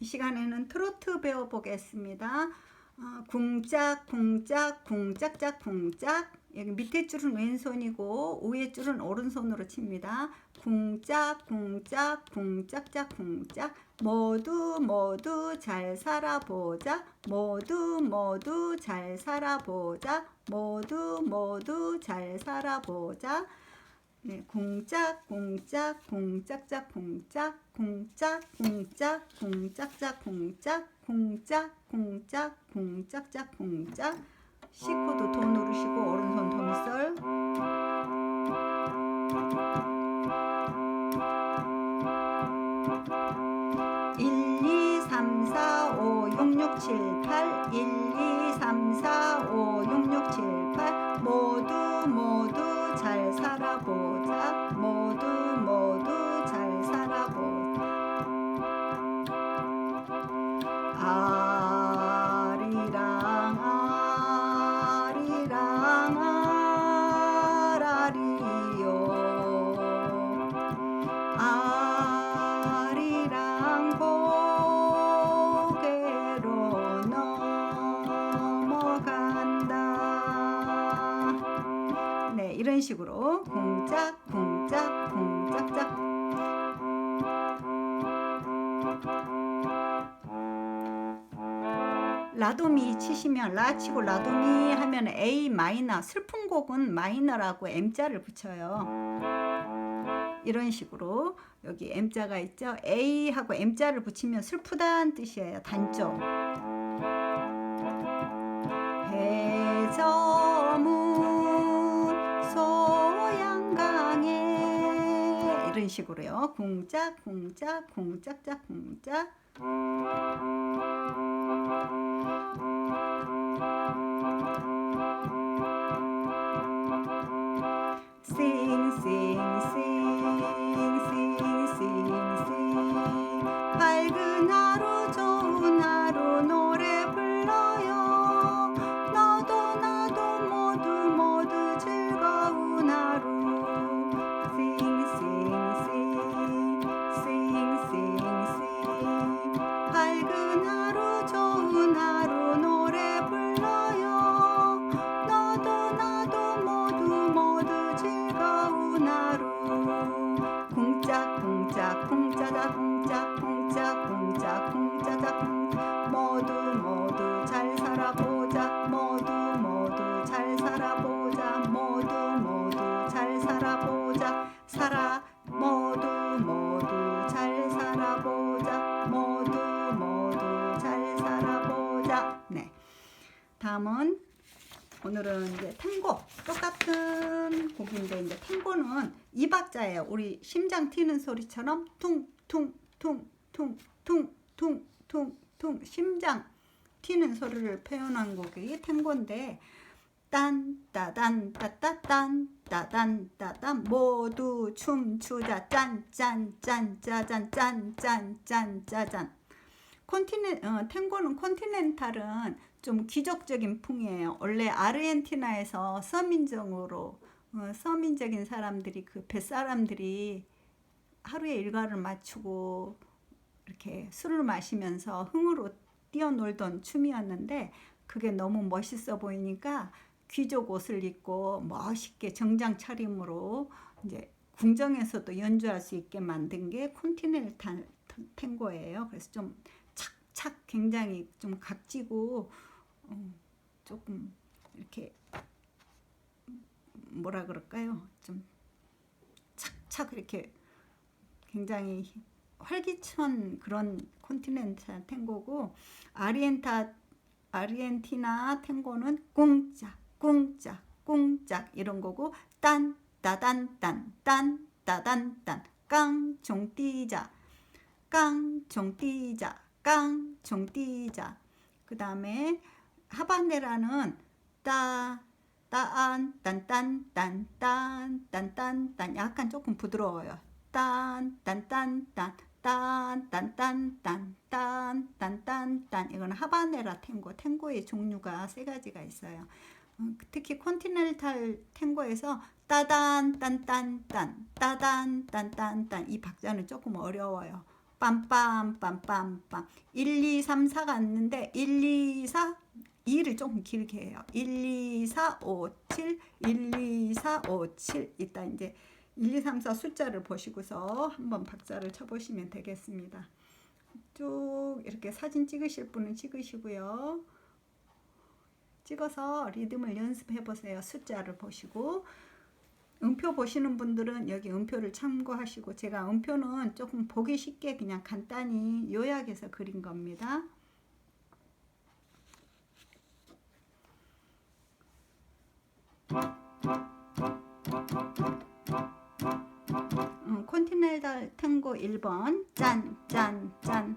이 시간에는 트로트 배워보겠습니다. 어, 궁짝, 궁짝, 궁짝짝, 궁짝. 여기 밑에 줄은 왼손이고 위에 줄은 오른손으로 칩니다. 궁짝, 궁짝, 궁짝짝, 궁짝. 모두 모두 잘 살아보자. 모두 모두 잘 살아보자. 모두 모두 잘 살아보자. 네, 공짝, 공짝, 공짝짝, 공짝, 공짝, 공짝, 공짝짝, 공짝, 공짝, 공짝, 공짝짝, 공짝. C코드 도 누르시고 오른손 도미솔. 일, 이, 삼, 사, 오, 육, 육, 칠, 팔. 일, 이, 삼, 사, 이런 식으로 공짝 공짝 공짝짝 라도미 치시면 라 치고 라도미 하면 A 마이너 슬픈 곡은 마이너라고 M자를 붙여요. 이런 식으로 여기 M자가 있죠. A 하고 M자를 붙이면 슬프다는 뜻이에요. 단조. 식으로요. 궁짝 궁짝 궁짝짝 궁짝 쿵짜자 쿵짝 쿵짝 쿵짝 쿵짜자 쿵 모두 모두 잘 살아보자. 모두 모두 잘 살아보자. 모두 모두 잘 살아보자. 살아. 모두 모두 잘 살아보자. 모두 모두 잘 살아보자. 네. 다음은 오늘은 이제 탱고. 똑같은 곡인데 이제 탱고는 이 박자예요. 우리 심장 튀는 소리처럼 퉁 퉁 퉁 퉁 퉁 퉁 퉁 퉁 심장 튀는 소리를 표현한 곡이 탱고인데 딴 따단 따따 딴 따단 따단 모두 춤추자 짠 짠 짠 짜잔 짠 짠 짠 짜잔 콘티넨 어, 탱고는 콘티넨탈은 좀 귀족적인 풍이에요. 원래 아르헨티나에서 서민적으로 어, 서민적인 사람들이 그 뱃사람들이 하루에 일과를 마치고 이렇게 술을 마시면서 흥으로 뛰어놀던 춤이었는데 그게 너무 멋있어 보이니까 귀족 옷을 입고 멋있게 정장 차림으로 이제 궁정에서도 연주할 수 있게 만든 게 콘티넨탈 탱고예요. 그래서 좀 착착 굉장히 좀 각지고 어, 조금 이렇게 뭐라 그럴까요? 좀 착착 이렇게 굉장히 활기찬 그런 콘티넨탈 탱고고 아리엔타 아르헨티나 탱고는 꿍짝 꿍짝 꿍짝 이런 거고 딴 따단딴 딴 따단딴 깡 종 띠자. 깡 종 띠자. 깡 종 띠자. 그 다음에 하바네라는 따 따안 딴딴 딴 딴 딴딴 딴 약간 조금 부드러워요. 딴딴딴딴 딴딴딴딴 딴딴딴딴 이거는 하바네라 탱고 탱고의 종류가 세 가지가 있어요. 어, 특히 콘티넨탈 탱고에서 따단 딴딴딴 따단 딴딴딴 이 박자는 조금 어려워요. 빰빰 빰빰빰 1, 2, 3, 4가 왔는데 1, 2, 4 2를 조금 길게 해요. 1, 2, 4, 5, 7 1, 2, 4, 5, 7 이따 이제 1, 2, 3, 4 숫자를 보시고서 한번 박자를 쳐보시면 되겠습니다. 쭉 이렇게 사진 찍으실 분은 찍으시고요. 찍어서 리듬을 연습해 보세요. 숫자를 보시고 음표 보시는 분들은 여기 음표를 참고하시고 제가 음표는 조금 보기 쉽게 그냥 간단히 요약해서 그린 겁니다. 음, 콘티넨탈 탱고 1번. 짠 짠, 짠.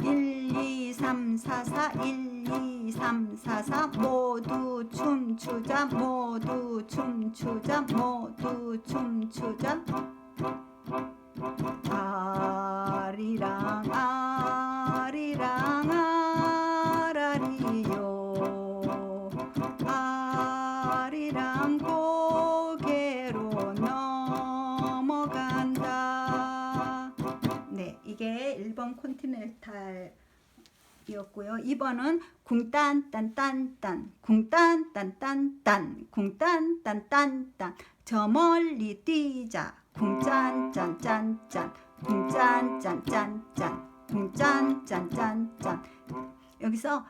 일, 이, 삼, 사, 사, 일, 이, 삼, 사, 사 1번 콘티넨탈이었고요. 2번은 궁딴딴딴딴 궁딴딴딴딴 궁딴딴딴딴 저 멀리 뛰자 궁짠짠짠짠 궁짠짠짠짠 궁짠짠짠짠. 여기서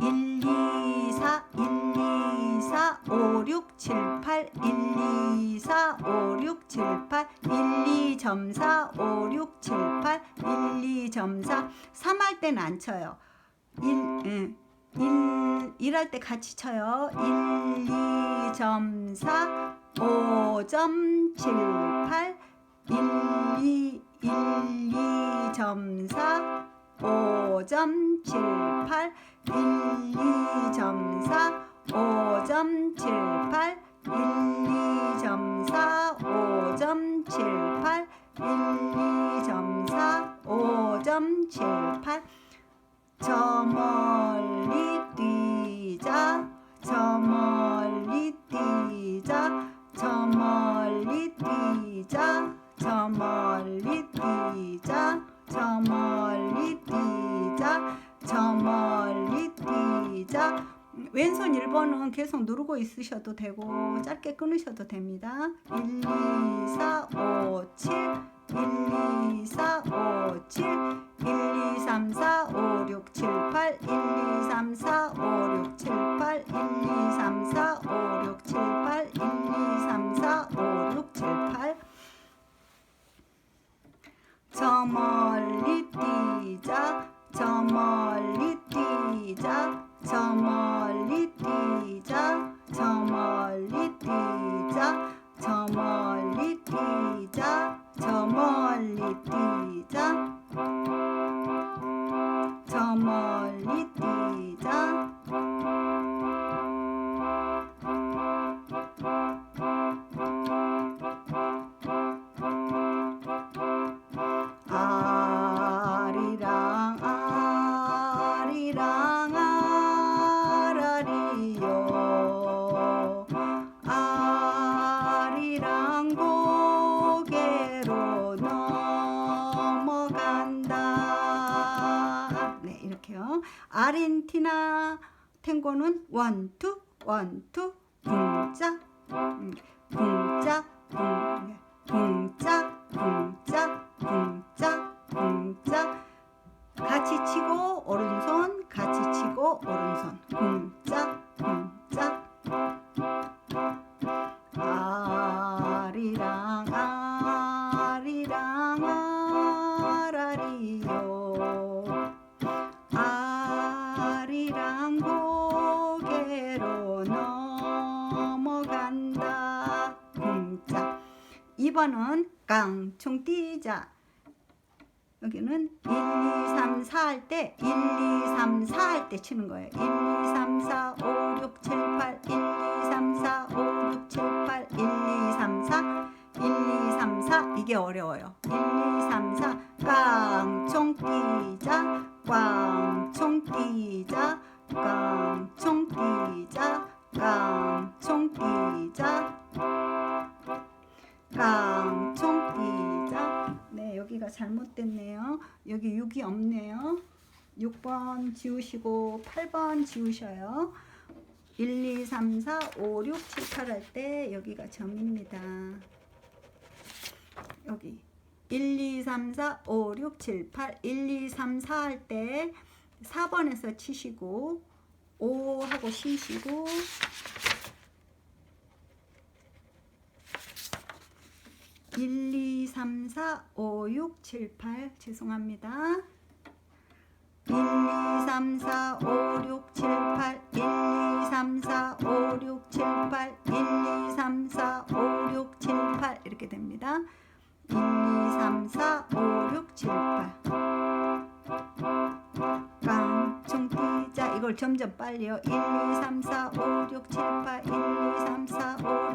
1, 2, 4, 1, 2, 4, 5, 6, 7, 8, 1, 2, 4, 5, 6, 7, 8, 1, 2.4, 5, 6, 7, 8, 1, 2.4, 3할 때는 안 쳐요. 1, 응. 1, 1할 때 같이 쳐요. 1, 2.4, 5.78, 1, 2, 1, 2.4, 5.78, 1, 2.4, 5.78, 1, 2.4, 5.78, 1, 2.4, 5.78. 저 멀리 뛰자, 저 멀리 뛰자, 저 멀리 뛰자, 저 멀리 뛰자, 저 멀리 뛰자, 저 멀리 뛰자. 왼손 1번은 계속 누르고 있으셔도 되고 짧게 끊으셔도 됩니다. 1, 2, 4, 5, 7 1, 2, 4, 5, 7 1, 2, 3, 4, 5, 6, 7, 8 1, 2, 3, 4, 5, 6, 7, 8 1, 2, 3, 4, 5, 6, 7, 8 1, 2, 3, 4, 5, 6, 7, 8저 멀리 뛰자. 저 멀리 뛰자 저 멀리 뛰자. 저 멀리 원투 원투 음, 붕 2번은 깡총 뛰자. 여기는 1, 2, 3, 4 할 때 1, 2, 3, 4 할 때 치는 거예요. 1, 2, 3, 4, 5, 6, 7, 8 1, 2, 3, 4, 5, 6, 7, 8 1, 2, 3, 4 1, 2, 3, 4 이게 어려워요. 1, 2, 3, 4 깡총 뛰자 깡총 뛰자 지우시고 8번 지우셔요. 1, 2, 3, 4, 5, 6, 7, 8 할 때 여기가 점입니다. 여기 1, 2, 3, 4, 5, 6, 7, 8 1, 2, 3, 4 할 때 4번에서 치시고 5 하고 쉬시고 1, 2, 3, 4, 5, 6, 7, 8 죄송합니다. 1, 2, 3, 4, 5, 6, 7, 8 1, 2, 3, 4, 5, 6, 7, 8 1, 2, 3, 4, 5, 6, 7, 8 이렇게 됩니다. 1, 2, 3, 4, 5, 6, 7, 8 깡총 뛰자 이걸 점점 빨리요. 1, 2, 3, 4, 5, 6, 7, 8 1, 2, 3, 4, 5,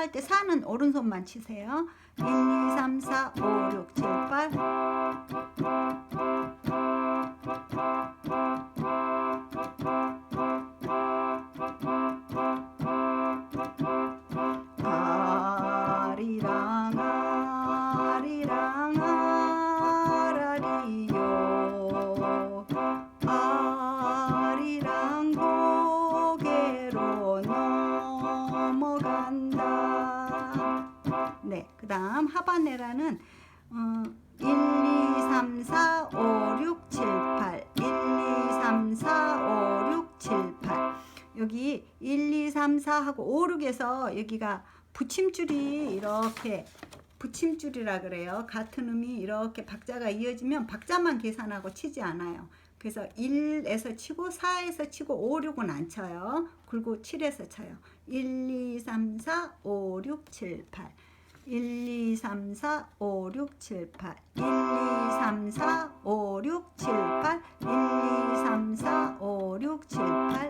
할 때 4는 오른손만 치세요. 1, 2, 3, 4, 5, 6, 7, 8 여기 1, 2, 3, 4하고 5, 6에서 여기가 붙임줄이 이렇게 붙임줄이라 그래요. 같은 음이 이렇게 박자가 이어지면 박자만 계산하고 치지 않아요. 그래서 1에서 치고 4에서 치고 5, 6은 안 쳐요. 그리고 7에서 쳐요. 1, 2, 3, 4, 5, 6, 7, 8 1, 2, 3, 4, 5, 6, 7, 8 1, 2, 3, 4, 5, 6, 7, 8 1, 2, 3, 4, 5, 6, 7, 8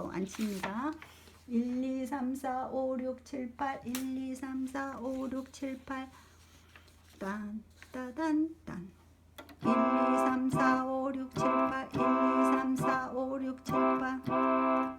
또 안 칩니다. 1, 2, 3, 4, 5, 6, 7, 8 1, 2, 3, 4, 5, 6, 7, 8 딴, 따단, 딴. 1, 2, 3, 4, 5, 6, 7, 8 1, 2, 3, 4, 5, 6, 7, 8